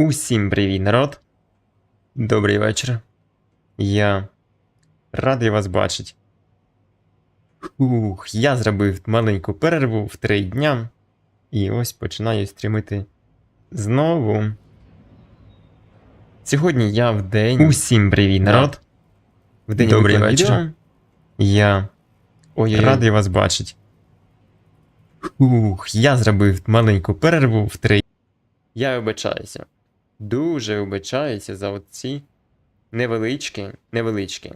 Усім привіт, народ! Добрий вечір. Я радий вас бачити. Ух, я зробив маленьку перерву в три дня. І ось починаю стрімити знову. Сьогодні я в день. Усім привіт, народ! В день Добрий вечір. Я Ой, радий вас бачити. Ух, я зробив маленьку перерву в три. Я вибачаюся. Дуже вибачаюся за оці невеличкі, невеличкі.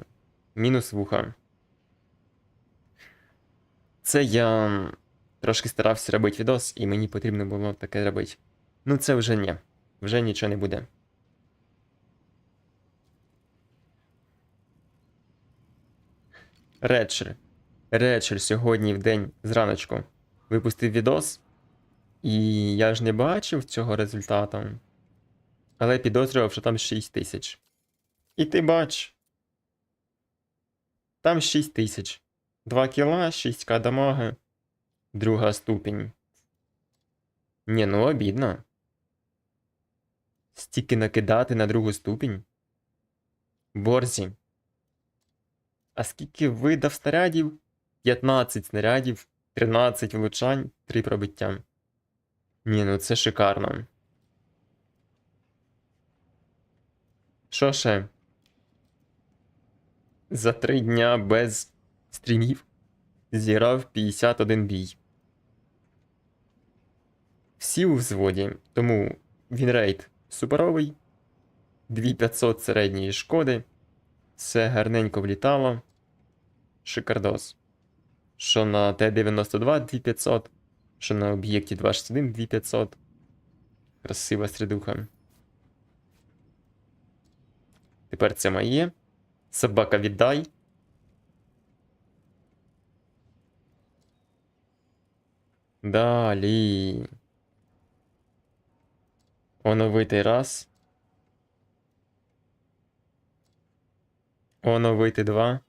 Мінус вуха. Це я трошки старався робити відос, і мені потрібно було таке робити. Ну, це вже ні. Вже нічого не буде. Редшер. Редшер сьогодні в день зраночку випустив відос, і я ж не бачив цього результату. Але підозрював, що там 6 тисяч. І ти бач. Там 6 тисяч. 2 кіла, 6к дамаги. Друга ступінь. Ні, ну обідно. Стільки накидати на другу ступінь. Борзі. А скільки видав снарядів? 15 снарядів, 13 влучань, 3 пробиття. Ні, ну це шикарно. Що ще? За 3 дня без стрімів зіграв 51 бій. Всі у взводі, тому вінрейт суперовий, 2500 середньої шкоди. Все гарненько влітало. Шикардос. Що на Т-92 2500, що на об'єкті 261 2500. Красива стрідуха. Тепер це моє. Собака віддай. Далі. Оновити раз. Оновити два.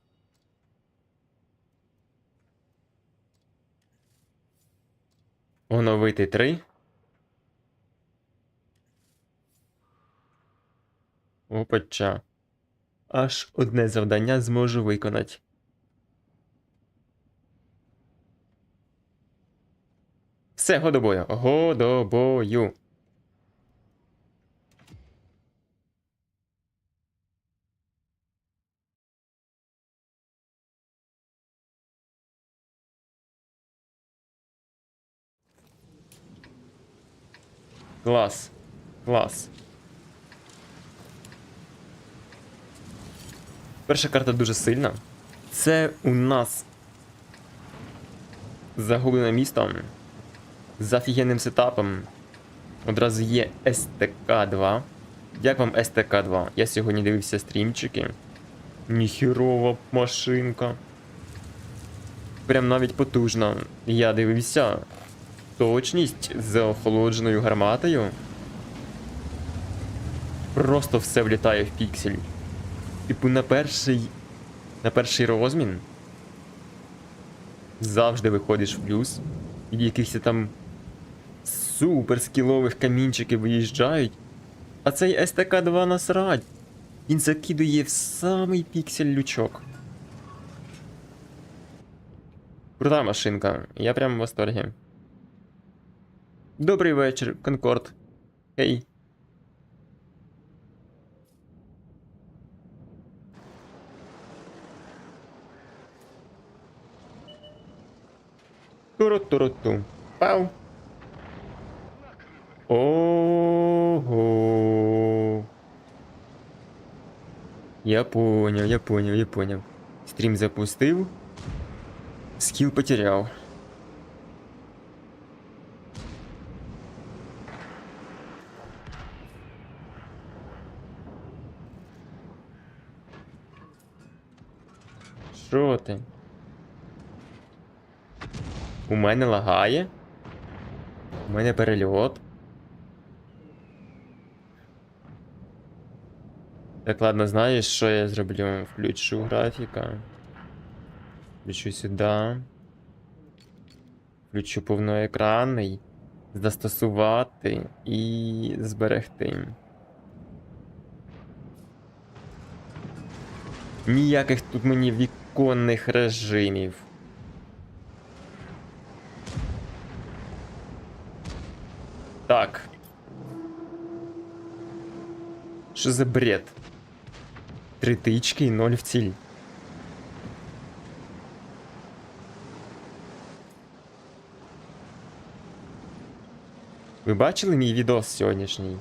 Оновити три. Опача. Аж одне завдання зможу виконати. Все, годобою. Годобою. Клас. Клас. Перша карта дуже сильна. Це у нас загублене місто з офігенним сетапом. Одразу є СТК-2. Як вам СТК-2? Я сьогодні дивився стрімчики. Ніхірова машинка. Прям навіть потужно. Я дивився. Точність з охолодженою гарматою. Просто все влітає в піксель. Типу на перший. На перший розмін. Завжди виходиш в плюс. І якихось там супер скілових камінчиків виїжджають. А цей СТК-2 насрать. Він закидує в самий піксель лючок. Крута машинка. Я прям в восторгі. Добрий вечір, Конкорд. Ей. Туру-туру-ту. Пау. Ого. Я понял, я понял, я понял. Стрім запустив. Скіл потеряв. Що ти? У мене лагає. У мене перельот. Так, ладно, знаєш, що я зроблю? Включу графіка. Включу сюди. Включу повноекранний. Застосувати і зберегти. Ніяких тут мені віконних режимів. Так. Що за бред? Три тички і ноль в ціль. Ви бачили мій відос сьогоднішній?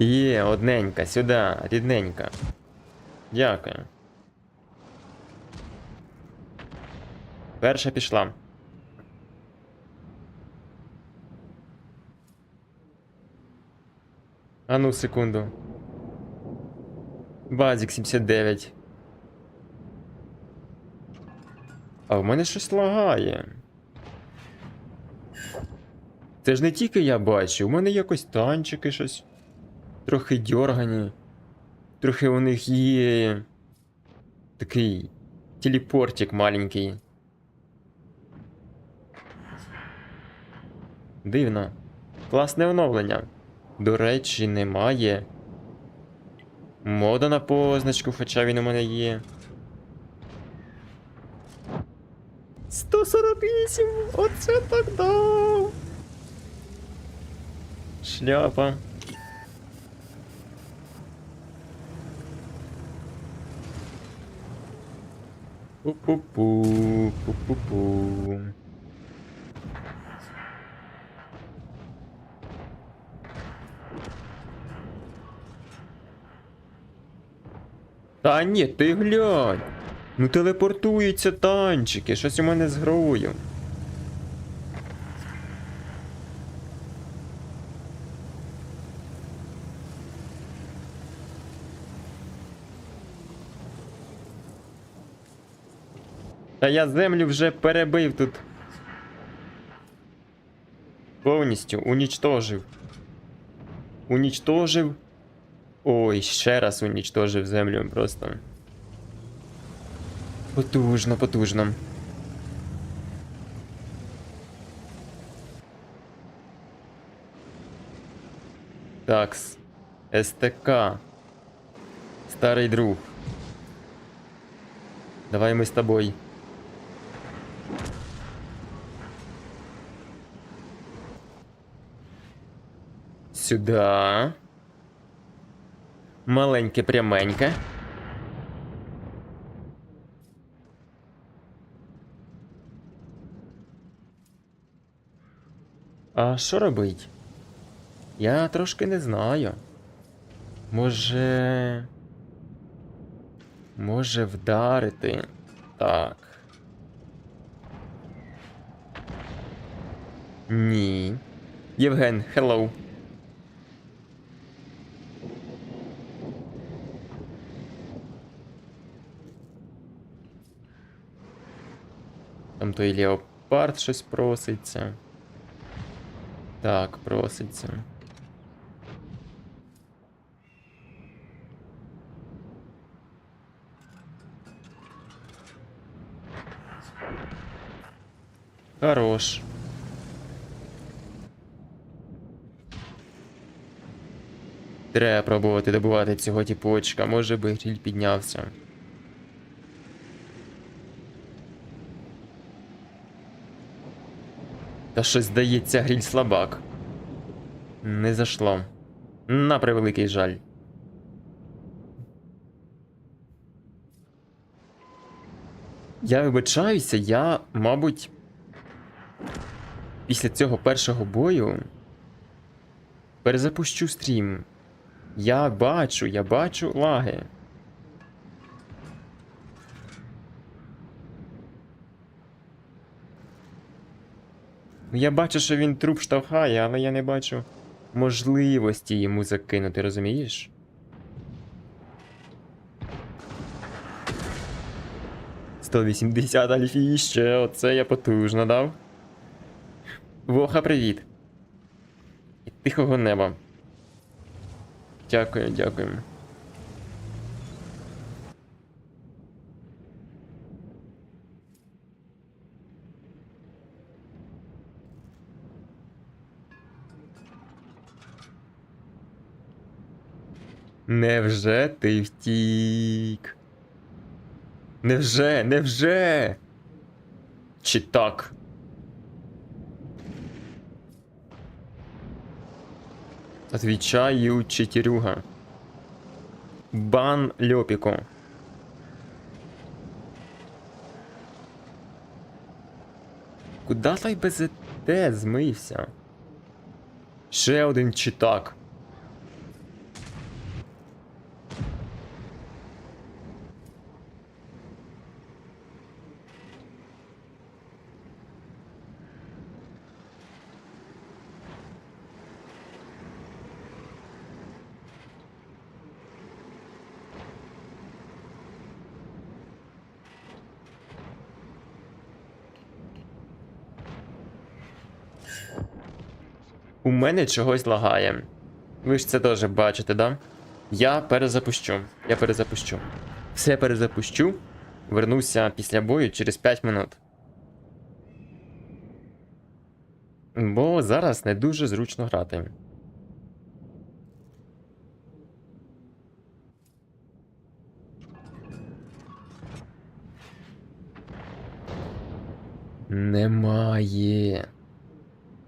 Є, одненька, сюди, рідненька. Дякую. Перша пішла. А ну, секунду. Базік 79. А в мене щось лагає. Це ж не тільки я бачу, у мене якось танчики щось. Трохи дьоргані. Трохи у них є. Такий телепортик маленький. Дивно. Класне оновлення. До речі, немає. Мода на позначку, хоча він у мене є. 148! Оце так дав! Шляпа. Пу-пу-пу, пу-пу-пу. Та ні, ти глянь. Ну телепортуються танчики, щось у мене з грою. Та я землю вже перебив тут. Повністю унічтожив. Унічтожив. Ой, ще раз унічтожив землю просто. Потужно, потужно. Такс. СТК. Старий друг. Давай ми з тобою. Сюда. Маленьке пряменьке. А що робить? Я трошки не знаю. Може. Може вдарити. Так. Ні. Євген, hello. Там той леопард щось проситься. Так, проситься. Хорош. Треба пробувати добувати цього тіпочка, може би гріль піднявся. Та щось здається, гріль слабак. Не зашло. На превеликий жаль. Я вибачаюся, я, мабуть, після цього першого бою перезапущу стрім. Я бачу, я бачу лаги. Я бачу, що він труп штовхає, але я не бачу можливості йому закинути, розумієш? Сто вісімдесят альфіще, оце я потужно дав. Воха, привіт. І тихого неба. Дякую, дякую. Невже ти втік? Невже? Невже? Чи так? Отвечаю, читерюга. Бан Льопіку. Куда той БЗТ змився? Ще один читак. У мене чогось лагає. Ви ж це теж бачите, да? Я перезапущу. Я перезапущу. Все перезапущу. Вернуся після бою через 5 минут. Бо зараз не дуже зручно грати. Немає.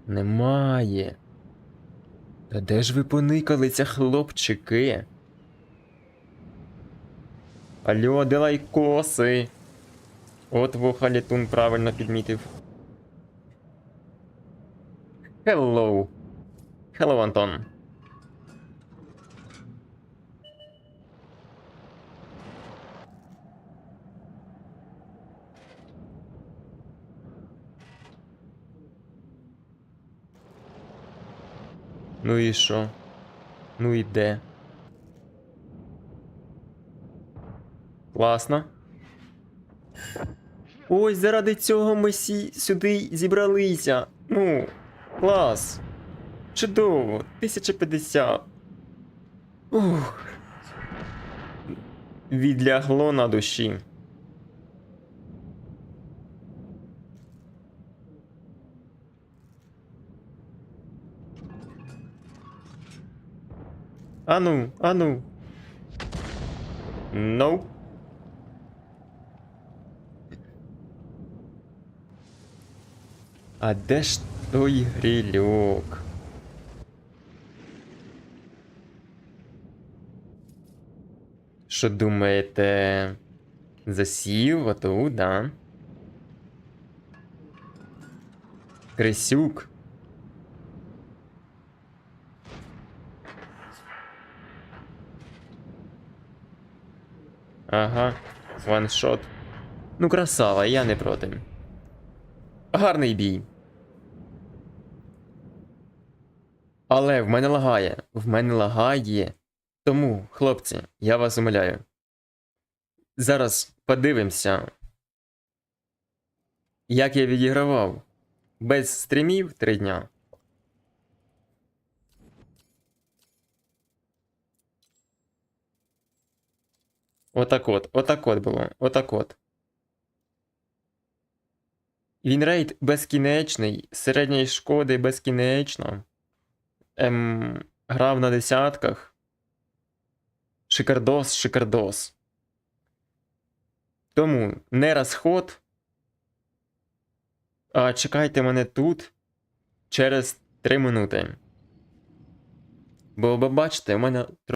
Немає. Та де ж ви поникалися, хлопчики? Алло, де лайкоси? От вуха літун правильно підмітив. Hello. Hello, Антон. Ну і що? Ну і де? Класно. Ось заради цього ми сі... сюди зібралися. Ну, клас. Чудово. 1050. Ух. Відлягло на душі. Ану, ану. Ну. А де ж той грильок? Що думаєте? Засів оту, да? Крисюк. Ага, ваншот. Ну, красава, я не проти. Гарний бій. Але в мене лагає. В мене лагає. Тому, хлопці, я вас умоляю. Зараз подивимося, як я відігравав без стрімів три дня. Отак от, отак от було, отак от. Вінрейт безкінечний, середньої шкоди безкінечно. Ем, грав на десятках. Шикардос, шикардос. Тому не розход. А чекайте мене тут через 3 минути. Бо ви бачите, у мене